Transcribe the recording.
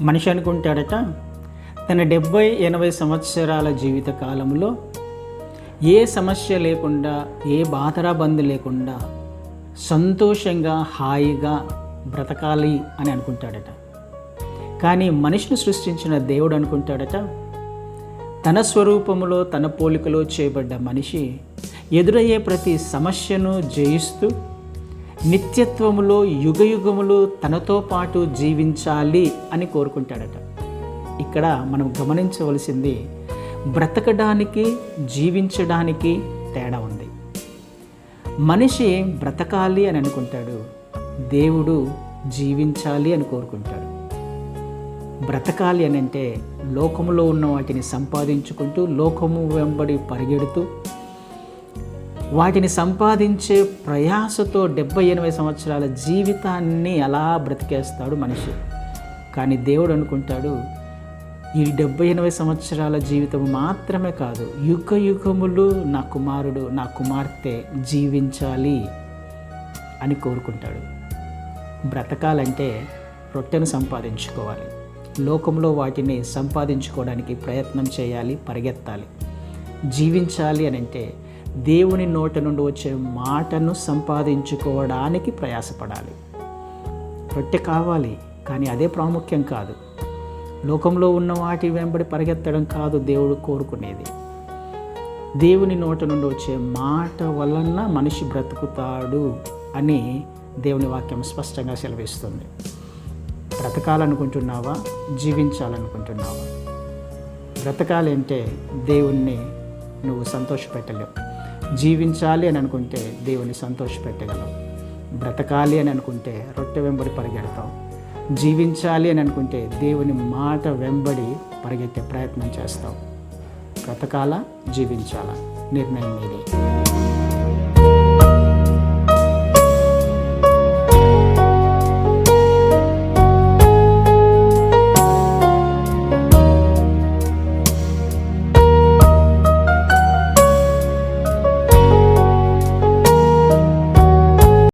మనిషి అనుకుంటాడట తన డెబ్భై ఎనభై సంవత్సరాల జీవిత కాలంలో ఏ సమస్య లేకుండా ఏ బాధరాబంది లేకుండా సంతోషంగా హాయిగా బ్రతకాలి అని అనుకుంటాడట. కానీ మనిషిని సృష్టించిన దేవుడు అనుకుంటాడట తన స్వరూపములో తన పోలికలో చేయబడ్డ మనిషి ఎదురయ్యే ప్రతి సమస్యను జయిస్తూ నిత్యత్వములో యుగయుగములు తనతో పాటు జీవించాలి అని కోరుకుంటాడట. ఇక్కడ మనం గమనించవలసింది బ్రతకడానికి జీవించడానికి తేడా ఉంది. మనిషి బ్రతకాలి అని అనుకుంటాడు దేవుడు జీవించాలి అని కోరుకుంటాడు. బ్రతకాలి అని అంటే లోకములో ఉన్న వాటిని సంపాదించుకుంటూ లోకము వెంబడి పరిగెడుతూ వాటిని సంపాదించే ప్రయాసతో డెబ్బై ఎనభై సంవత్సరాల జీవితాన్ని అలా బ్రతికేస్తాడు మనిషి. కానీ దేవుడు అనుకుంటాడు ఈ డెబ్బై ఎనభై సంవత్సరాల జీవితం మాత్రమే కాదు యుగ యుగములు నా కుమారుడు నా కుమార్తె జీవించాలి అని కోరుకుంటాడు. బ్రతకాలంటే రొట్టెను సంపాదించుకోవాలి. లోకంలో వాటిని సంపాదించుకోవడానికి ప్రయత్నం చేయాలి పరిగెత్తాలి. జీవించాలి అని అంటే దేవుని నోట నుండి వచ్చే మాటను సంపాదించుకోవడానికి ప్రయాసపడాలి. రొట్టె కావాలి కానీ అదే ప్రాముఖ్యం కాదు. లోకంలో ఉన్న వాటి వెంబడి పరిగెత్తడం కాదు దేవుడు కోరుకునేది. దేవుని నోట నుండి వచ్చే మాట వలన మనిషి బ్రతుకుతాడు అని దేవుని వాక్యం స్పష్టంగా సెలవిస్తుంది. బ్రతకాలనుకుంటున్నావా? జీవించాలనుకుంటున్నావా? బ్రతకాలంటే దేవుణ్ణి నువ్వు సంతోషపెట్టలేవు. జీవించాలి అని అనుకుంటే దేవుని సంతోషపెట్టగలం బ్రతకాలి అని అనుకుంటే రొట్టె వెంబడి పరిగెడతాం. జీవించాలి అని అనుకుంటే దేవుని మాట వెంబడి పరిగెత్తే ప్రయత్నం చేస్తాం. బ్రతకాలా? జీవించాలా? నిర్ణయం మీదే.